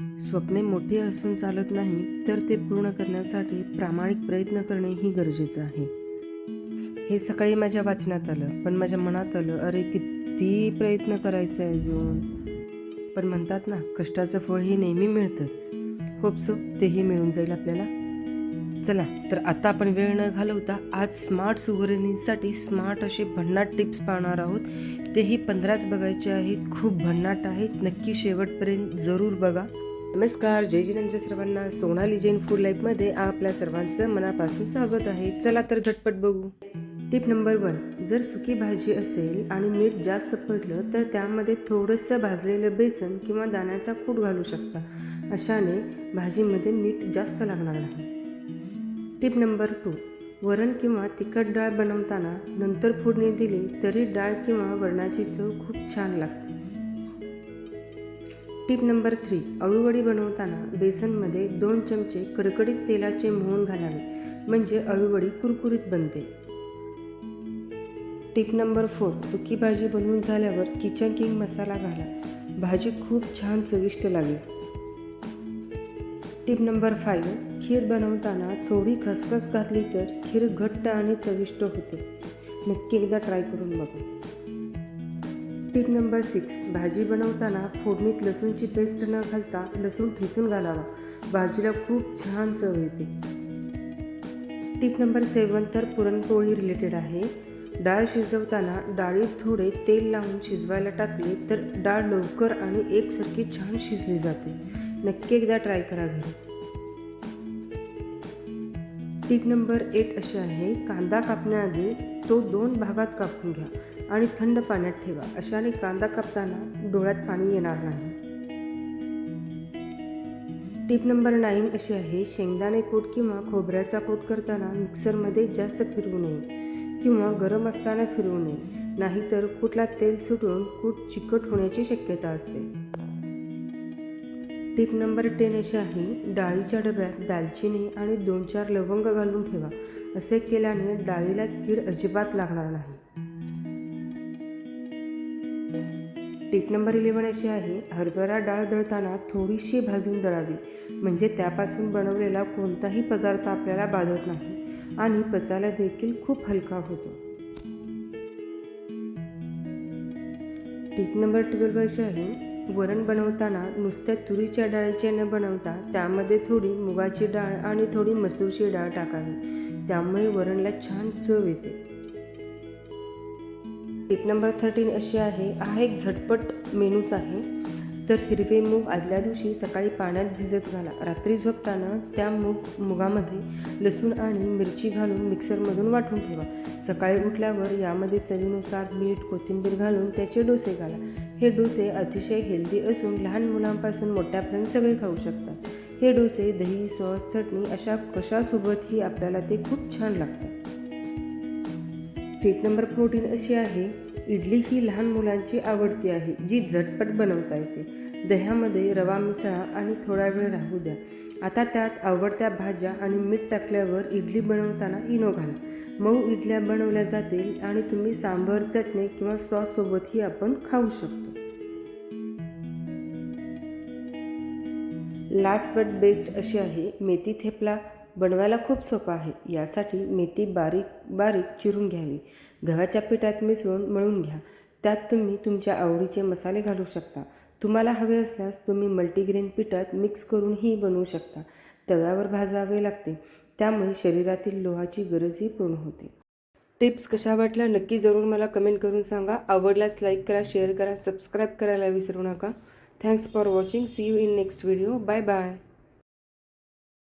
स्वप्ने मोठी असून चालत नाही तर ते पूर्ण करण्यासाठी प्रामाणिक प्रयत्न करणे ही गरजेचं आहे. हे सकाळी माझ्या वाचनात आलं पण माझ्या मनात आलं अरे किती प्रयत्न करायचा आहे अजून. पण म्हणतात ना कष्टाचं फळ हे नेहमी मिळतंच. होपसो तेही मिळून जाईल आपल्याला. चला तर आता आपण वेळ न घालवता आज स्मार्ट सुगरणींसाठी स्मार्ट असे भन्नाट टिप्स पाहणार आहोत. तेही पंधराच बघायचे आहेत खूप भन्नाट आहेत. नक्की शेवटपर्यंत जरूर बघा. नमस्कार जय जिनेंद्र सर्वांना. सोनाली जैन फूड लाईफमध्ये आपल्या सर्वांचं मनापासून स्वागत आहे. चला तर झटपट बघू. टिप नंबर वन जर सुकी भाजी असेल आणि मीठ जास्त पडलं तर त्यामध्ये थोडंसं भाजलेलं बेसन किंवा दाण्याचा कूट घालू शकता. अशाने भाजीमध्ये मीठ जास्त लागणार नाही. टिप नंबर टू वरण किंवा तिखट डाळ बनवताना नंतर फोडणी दिली तरी डाळ किंवा वरणाची चव खूप छान लागते. टिप नंबर थ्री अळूवडी बनवताना बेसनमध्ये दोन चमचे कडकडीत तेलाचे मोहन घालावे म्हणजे अळूवडी कुरकुरीत बनते. टिप नंबर फोर सुकी भाजी बनवून झाल्यावर किचन किंग मसाला घाला भाजी खूप छान चविष्ट लागेल. टिप नंबर फाईव्ह खीर बनवताना थोडी खसखस घातली तर खीर घट्ट आणि चविष्ट होते. नक्की एकदा ट्राय करून बघा. टिप नंबर सिक्स भाजी बनवताना फोडणीत लसूणची पेस्ट न घालता लसूण ठेचून घालावा. भाजीला खूप छान चव येते. टिप नंबर सेवन तर पुरणपोळी रिलेटेड आहे. डाळ शिजवताना डाळीत थोडे तेल लावून शिजवायला टाकले तर डाळ लवकर आणि एकसारखी छान शिजली जाते. नक्की एकदा ट्राय करा घरी. टिप नंबर एट अशी आहे कांदा कापण्याआधी तो दोन भागात कापून घ्या आणि थंड पाण्यात ठेवा. अशाने कांदा कापताना डोळ्यात पाणी येणार नाही. टिप नंबर नाईन अशी आहे शेंगदाणे कूट किंवा खोबऱ्याचा कूट करताना मिक्सरमध्ये जास्त फिरवू नये किंवा गरम असताना फिरवू नये. नाहीतर कुठला तेल सुटून कूट चिकट होण्याची शक्यता असते. टिप नंबर टेन अशी आहे डाळीच्या डब्यात दालचिनी आणि दोन चार लवंग घालून ठेवा. असे केल्याने डाळीला कीड अजिबात लागणार नाही. टिप नंबर इलेवन अशी आहे हरभरा डाळ दळताना थोडीशी भाजून दळावी. म्हणजे त्यापासून बनवलेला कोणताही पदार्थ आपल्याला बाधत नाही आणि पचायला देखील खूप हलका होतो. टिप नंबर ट्वेल्व अशी आहे वरण बनवताना नुसत्या तुरीच्या डाळीचे न बनवता त्यामध्ये थोडी मुगाची डाळ आणि थोडी मसूरची डाळ टाकावी. त्यामुळे वरणला छान चव येते. टिप नंबर थर्टीन अशी आहे हा एक झटपट मेनूच आहे. तर हिरवे मूग आदल्या दिवशी सकाळी पाण्यात भिजत घाला. रात्री झोपताना त्या मूग मुगामध्ये लसूण आणि मिरची घालून मिक्सरमधून वाटून ठेवा. सकाळी उठल्यावर यामध्ये चवीनुसार मीठ कोथिंबीर घालून त्याचे डोसे घाला. हे डोसे अतिशय हेल्दी असून लहान मुलांपासून मोठ्यापर्यंत सगळे खाऊ शकतात. हे डोसे दही सॉस चटणी अशा कशासोबतही आपल्याला ते खूप छान लागतात. टिप नंबर फोर्टीन अशी आहे इडली ही लहान मुलांची आवडती आहे जी झटपट बनवता येते. दह्यामध्ये रवा मिसळा आणि थोडा वेळ राहू द्या. आता त्यात आवडत्या भाज्या आणि मीठ टाकल्यावर इडली बनवताना इनो घाला. मऊ इडल्या बनवल्या जातील आणि तुम्ही सांबर चटणी किंवा सॉससोबतही आपण खाऊ शकतो. लास्ट बट बेस्ट अशी आहे मेथी थेपला. बनवायला खूप सोपा आहे. यासाठी मेथी बारीक बारीक चिरून घ्यावी. गव्हाच्या पिठात मिसळून मळून घ्या. त्यात तुम्ही तुमच्या आवडीचे मसाले घालू शकता. तुम्हाला हवे असल्यास तुम्ही मल्टीग्रेन पिठात मिक्स करूनही बनवू शकता. तव्यावर भाजावे लागते. त्यामुळे शरीरातील लोहाची गरजही पूर्ण होते. टिप्स कशा वाटल्या नक्की जरूर मला कमेंट करून सांगा. आवडल्यास लाईक करा शेअर करा सबस्क्राईब करायला विसरू नका. Thanks for watching. See you in next video. Bye bye.